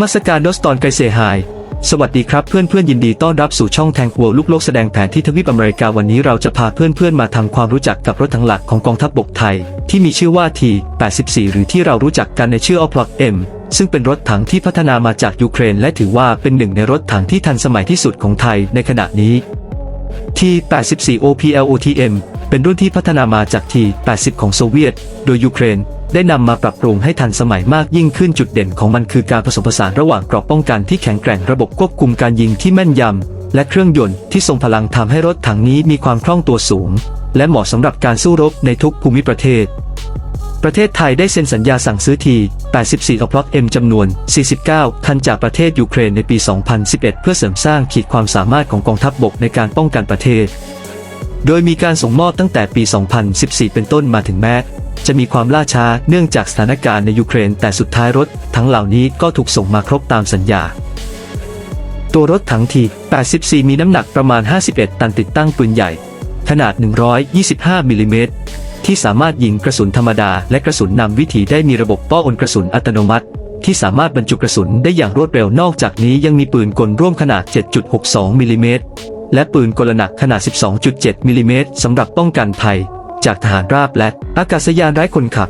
มัสการดอสตอนไกเซไฮสวัสดีครับเพื่อนเพื่อนยินดีต้อนรับสู่ช่องแทงวัวลูกโลกแสดงแผนที่ทวีปอเมริกาวันนี้เราจะพาเพื่อนเพื่อนมาทำความรู้จักกับรถถังหลักของกองทัพบกไทย ที่มีชื่อว่า T84 หรือที่เรารู้จักกันในชื่อ o p l o t M ซึ่งเป็นรถถังที่พัฒนามาจากยูเครน และถือว่าเป็นหนึ่งในรถถังที่ทันสมัยที่สุดของไทยในขณะนี้ T84 OPLOTM เป็นรุ่นที่พัฒนามาจาก T80 ของโซเวียต โดยยูเครน ได้นำมาปรับปรุงให้ทันสมัยมากยิ่งขึ้นจุดเด่นของมันคือการผสมผสานระหว่างเกราะป้องกันที่แข็งแกร่งระบบควบคุมการยิงที่แม่นยำ และเครื่องยนต์ที่ทรงพลังทำให้รถถังนี้มีความคล่องตัวสูง และเหมาะสำหรับการสู้รบในทุกภูมิประเทศประเทศไทยได้เซ็นสัญญาสั่งซื้อที 84อพลอตเอ็มจำนวน 49 คันจากประเทศยูเครนในปี 2011 เพื่อเสริมสร้างขีดความสามารถของกองทัพบบกในการป้องกันประเทศ โดยมีการส่งมอบตั้งแต่ปี 2014 เป็นต้นมาถึงแม้จะมีความล่าช้าเนื่องจากสถานการณ์ในยูเครน แต่สุดท้ายรถทั้งเหล่านี้ก็ถูกส่งมาครบตามสัญญา ตัวรถถังที 84 มีน้ำหนักประมาณ 51 ตันติดตั้งปืนใหญ่ ขนาด 125 มิลลิเมตร ที่สามารถยิงกระสุนธรรมดา และกระสุนนำวิถีได้มีระบบป้องกระสุนอัตโนมัติ ที่สามารถบรรจุกระสุนได้อย่างรวดเร็วนอกจากนี้ยังมีปืนกลร่วมขนาด 7.62 มิลลิเมตร และปืนกลหนักขนาด 12.7 มิลลิเมตรสำหรับป้องกันภัย จากทหารราบและอากาศยานไร้คนขับ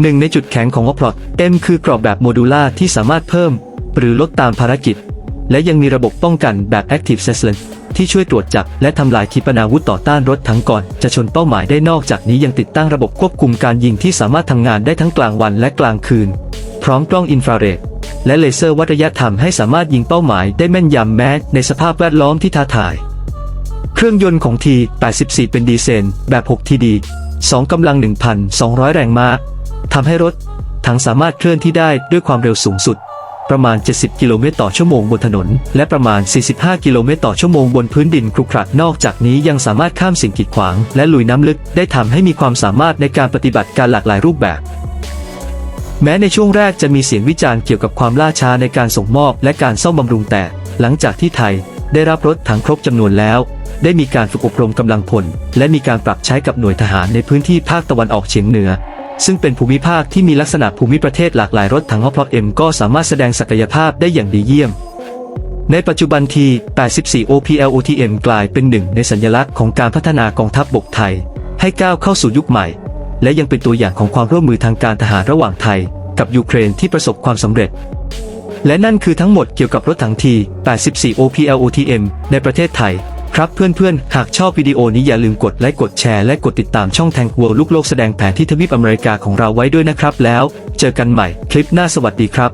หนึ่งในจุดแข็งของวอพลอตเอ็มคือกรอบแบบโมดูล่าที่สามารถเพิ่ม หรือลดตามภารกิจ และยังมีระบบป้องกันแบบ Active Silence ที่ช่วยตรวจจับและทำลายขีปนาวุธต่อต้านรถทั้งก่อนจะชนเป้าหมายได้นอกจากนี้ยังติดตั้งระบบควบคุมการยิงที่สามารถทำงานได้ทั้งกลางวันและกลางคืน พร้อมกล้องอินฟราเรด และเลเซอร์วัดระยะทำให้สามารถยิงเป้าหมายได้แม่นยำแม้ในสภาพแวดล้อมที่ท้าทาย เครื่องยนต์ของ T84 เป็นดีเซลแบบ 6TD 2กำลัง 1,200 แรงม้าทำให้รถถังสามารถเคลื่อนที่ได้ด้วยความเร็วสูงสุด ประมาณ 70 กิโลเมตรต่อชั่วโมงบนถนน และประมาณ 45 กิโลเมตรต่อชั่วโมงบนพื้นดินครุขระนอกจากนี้ยังสามารถข้ามสิ่งกีดขวาง และลุยน้ำลึกได้ทำให้มีความสามารถในการปฏิบัติการหลากหลายรูปแบบ แม้ในช่วงแรกจะมีเสียงวิจารณ์เกี่ยวกับความล่าช้าในการส่งมอบและการซ่อมบำรุงแต่ หลังจากที่ไทยได้รับรถถังครบจำนวนแล้ว ได้มีการฝึกอบรมกำลังพล และมีการปรับใช้กับหน่วยทหารในพื้นที่ภาคตะวันออกเฉียงเหนือ ซึ่งเป็นภูมิภาคที่มีลักษณะภูมิประเทศหลากหลายรถถังฮอปลอตเอ็มก็สามารถแสดงศักยภาพได้อย่างดีเยี่ยม ในปัจจุบันที 84 OPLOTM กลายเป็นหนึ่งในสัญลักษณ์ของการพัฒนากองทัพบบกไทย ให้ก้าวเข้าสู่ยุคใหม่ และยังเป็นตัวอย่างของความร่วมมือทางการทหารระหว่างไทย กับยูเครนที่ประสบความสำเร็จ และนั่นคือทั้งหมดเกี่ยวกับรถถังที 84 OPLOTM ในประเทศไทย ครับเพื่อนๆ หากชอบวิดีโอนี้อย่าลืมกดไลค์กดแชร์และกดติดตามช่องแทงวัวลูกโลกแสดงแผนที่ทวีปอเมริกาของเราไว้ด้วยนะครับ แล้ว เจอกันใหม่คลิปหน้าสวัสดีครับ